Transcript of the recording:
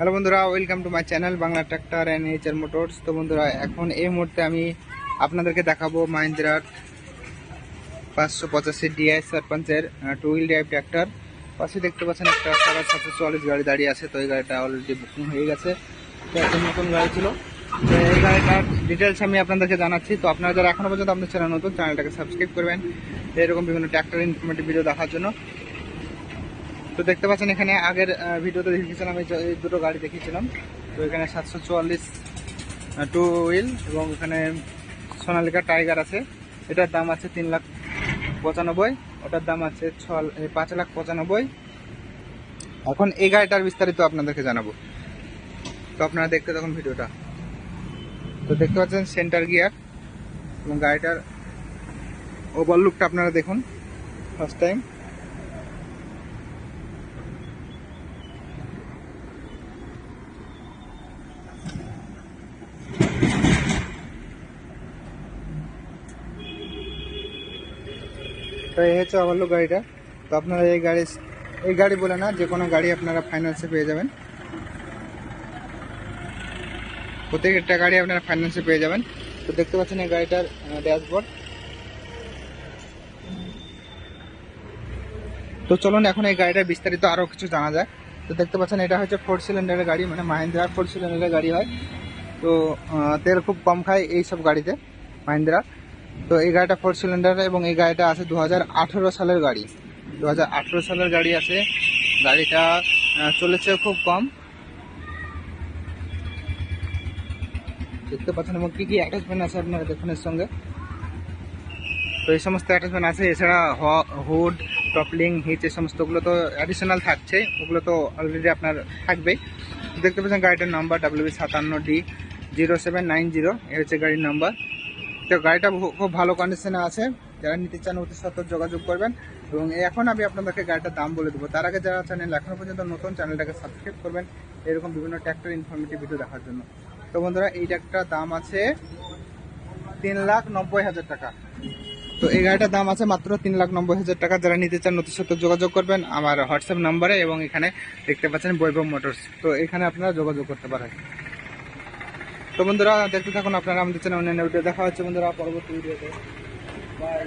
Hello বন্ধুরা welcome to my channel Bangla tractor and HR motors তো বন্ধুরা, এখন এই মুহূর্তে আমি আপনাদেরকে দেখাবো মাহিন্দ্রার পাঁচশো পঁচাশি ডিআই সারপঞ্চের টু হুইল ড্রাইভ ট্র্যাক্টর পাশে দেখতে পাচ্ছেন একটা সাড়ে সাতশো চল্লিশ গাড়ি দাঁড়িয়ে আছে, তো এই গাড়িটা অলরেডি বুকিং হয়ে গেছে। তো একটা নতুন গাড়ি ছিল। তো এই গাড়িটার ডিটেলস আমি আপনাদেরকে জানাচ্ছি। তো আপনারা যারা এখনও পর্যন্ত আপনাদের চ্যানেল নতুন চ্যানেলটাকে সাবস্ক্রাইব করবেন। এরকম বিভিন্ন ট্র্যাক্টর ইনফরমেটিভ ভিডিও দেখার জন্য। তো দেখতে পাচ্ছেন এখানে আগের ভিডিওতে দেখিয়েছিলাম এই দুটো গাড়ি দেখিয়েছিলাম। তো এখানে সাতশো চুয়াল্লিশ টু হুইল এবং এখানে সোনালিকা টাইগার আছে। এটার দাম আছে তিন লাখ পঁচানব্বই, ওটার দাম আছে ছ পাঁচ লাখ পঁচানব্বই। এখন এই গাড়িটার বিস্তারিত আপনাদেরকে জানাব। তো আপনারা দেখতে তখন ভিডিওটা। তো দেখতে পাচ্ছেন সেন্টার গিয়ার এবং গাড়িটার ওভারলুকটা আপনারা দেখুন ফার্স্ট টাইম তো এই হচ্ছে ওভারলুক গাড়িটা। তো আপনারা এই গাড়ি এই গাড়ি বলে না, যে কোনো গাড়ি আপনারা ফাইন্যান্সে পেয়ে যাবেন। প্রত্যেকটা গাড়ি আপনারা ফাইন্যান্সে পেয়ে যাবেন। তো দেখতে পাচ্ছেন এই গাড়িটার ড্যাশবোর্ড তো চলুন এখন এই গাড়িটা বিস্তারিত আরও কিছু জানা যায় তো দেখতে পাচ্ছেন এটা হচ্ছে ফোর সিলিন্ডারের গাড়ি মানে মাহিন্দ্রা ফোর সিলিন্ডারের গাড়ি হয়। তো তেল খুব কম খায় এই সব গাড়িতে, মাহিন্দ্রা। তো এই গাড়িটা ফোর সিলিন্ডার এবং এই গাড়িটা আছে দু হাজার আঠারো সালের গাড়ি। দুহাজার আঠেরো সালের গাড়ি আছে। গাড়িটা চলেছে খুব কম। দেখতে পাচ্ছেন এবং কি কি অ্যাটাচমেন্ট আছে আপনারা দেখুন এর সঙ্গে। তো এই সমস্ত অ্যাটাচমেন্ট আছে, এছাড়া হুড টপলিং হিচ এই সমস্তগুলো তো অ্যাডিশনাল থাকছে। ওগুলো তো অলরেডি আপনার থাকবেই। দেখতে পাচ্ছেন গাড়িটার নাম্বার ডাব্লিউবি সাতান্ন D zero seven nine zero এ হচ্ছে গাড়ির নাম্বার তো গাড়িটা খুব ভালো কন্ডিশনে আছে। যারা নিতে চান অতি সত্তর যোগাযোগ করবেন। এবং এখন আমি আপনাদেরকে গাড়িটার দাম বলে দেবো। তার আগে যারা চ্যানেল এখনও পর্যন্ত নতুন, চ্যানেলটাকে সাবস্ক্রাইব করবেন। এরকম বিভিন্ন ট্র্যাক্টর ইনফরমেটিভ ভিডিও দেখার জন্য। তো বন্ধুরা, এই ট্র্যাক্টর দাম আছে তিন লাখ নব্বই হাজার টাকা। তো এই গাড়িটার দাম আছে মাত্র তিন লাখ নব্বই হাজার টাকা। যারা নিতে চান নতুন সাথে যোগাযোগ করবেন। আমার হোয়াটসঅ্যাপ নাম্বারে এবং এখানে দেখতে পাচ্ছেন বৈভব মোটরস। তো এখানে আপনারা যোগাযোগ করতে পারেন। তো বন্ধুরা, দেখতে থাকুন আপনারা আমাদের চ্যানেল অন্যান্য ভিডিও দেখা হচ্ছে। বন্ধুরা, পরবর্তী ভিডিওতে বাই